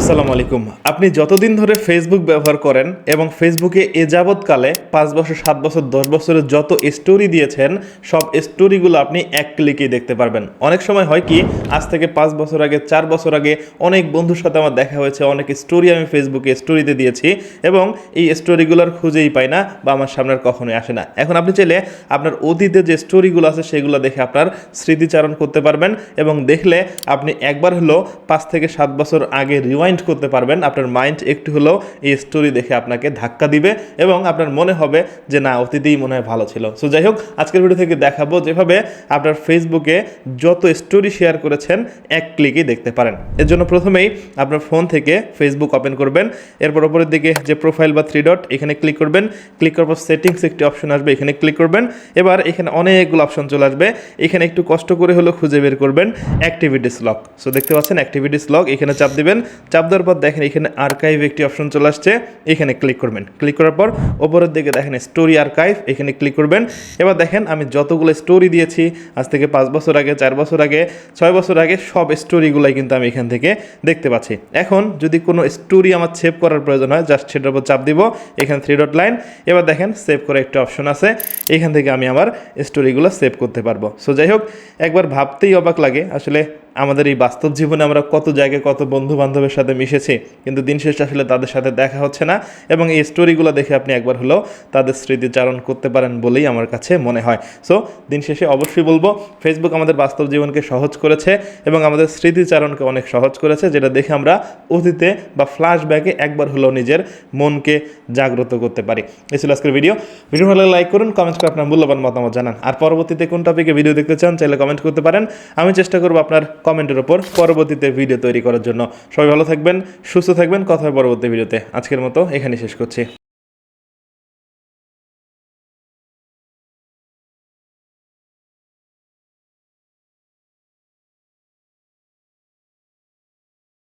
আসসালামু আলাইকুম। আপনি যতদিন ধরে ফেসবুক ব্যবহার করেন এবং ফেসবুকে এ যাবৎকালে পাঁচ বছর, সাত বছর, দশ বছরের যত স্টোরি দিয়েছেন, সব স্টোরিগুলো আপনি এক ক্লিকেই দেখতে পারবেন। অনেক সময় হয় কি, আজ থেকে পাঁচ বছর আগে, চার বছর আগে অনেক বন্ধুর সাথে আমার দেখা হয়েছে, অনেক স্টোরি আমি ফেসবুকে স্টোরিতে দিয়েছি এবং এই স্টোরিগুলোর খুঁজেই পাই না বা আমার সামনে আর কখনোই আসে না। এখন আপনি চাইলে আপনার অতীতে যে স্টোরিগুলো আছে, সেগুলো দেখে আপনার স্মৃতিচারণ করতে পারবেন এবং দেখলে আপনি একবার হলো পাঁচ থেকে সাত বছর আগে রিওয়াইন্ড করতে পারবেন। আপনার মাইন্ড একটু হলেও এই স্টোরি দেখে আপনাকে ধাক্কা দিবে এবং আপনার মনে হবে যে, না, অতীতেই মনে হয় ভালো ছিল। সো যাই হোক, আজকের ভিডিও থেকে দেখাবো যেভাবে আপনার ফেসবুকে যত স্টোরি শেয়ার করেছেন, এক ক্লিকেই দেখতে পারেন। এর জন্য প্রথমেই আপনার ফোন থেকে ফেসবুক ওপেন করবেন। এরপর উপরের দিকে যে প্রোফাইল বা থ্রি ডট এখানে ক্লিক করবেন। ক্লিক করার পর সেটিংস একটি অপশন আসবে, এখানে ক্লিক করবেন। এবার এখানে অনেকগুলো অপশন চলে আসবে। এখানে একটু কষ্ট করে হলেও খুঁজে বের করবেন। অ্যাক্টিভিটিস লক সো দেখতে পাচ্ছেন অ্যাক্টিভিটিস লক এখানে চাপ দিবেন। চাপ দেওয়ার পর দেখেন এখানে আর্কাইভ একটি অপশন চলে আসছে। এখানে ক্লিক করবেন। ক্লিক করার পর ওপরের দিকে দেখেন স্টোরি আর্কাইভ এখানে ক্লিক করবেন। এবার দেখেন আমি যতগুলো স্টোরি দিয়েছি, আজ থেকে পাঁচ বছর আগে, চার বছর আগে, ছয় বছর আগে সব স্টোরিগুলোই কিন্তু আমি এখান থেকে দেখতে পাচ্ছি। এখন যদি কোনো স্টোরি আমার সেভ করার প্রয়োজন হয় জাস্ট সেটার উপর চাপ দিব, এখানে থ্রি ডট লাইন এবার দেখেন সেভ করার একটা অপশন আছে। এখান থেকে আমি আমার স্টোরিগুলো সেভ করতে পারব। সো যাই হোক, একবার ভাবতেই অবাক লাগে। আসলে আমাদের এই বাস্তব জীবনে আমরা কত জায়গায় কত বন্ধু বান্ধবের সাথে মিশেছি, কিন্তু দিন শেষে আসলে তাদের সাথে দেখা হচ্ছে না। এবং এই স্টোরিগুলো দেখে আপনি একবার হলেও তাদের স্মৃতিচারণ করতে পারেন বলেই আমার কাছে মনে হয়। সো দিন শেষে অবশ্যই বলব ফেসবুক আমাদের বাস্তব জীবনকে সহজ করেছে এবং আমাদের স্মৃতিচারণকে অনেক সহজ করেছে, যেটা দেখে আমরা অতীতে বা ফ্ল্যাশব্যাকে একবার হলেও নিজের মনকে জাগ্রত করতে পারি। এই ছিল আজকের ভিডিও ভিডিও ভালো লাইক করুন কমেন্ট করে আপনার মূল্যবান মতামত জানান। আর পরবর্তীতে কোন টপিকে ভিডিও দেখতে চান, চাইলে কমেন্ট করতে পারেন। আমি চেষ্টা করব আপনার কমেন্টের ওপর পরবর্তীতে ভিডিও তৈরি করার জন্য। সবাই ভালো থাকবেন, সুস্থ থাকবেন। কথা পরবর্তী ভিডিওতে আজকের মতো এখানে শেষ করছি।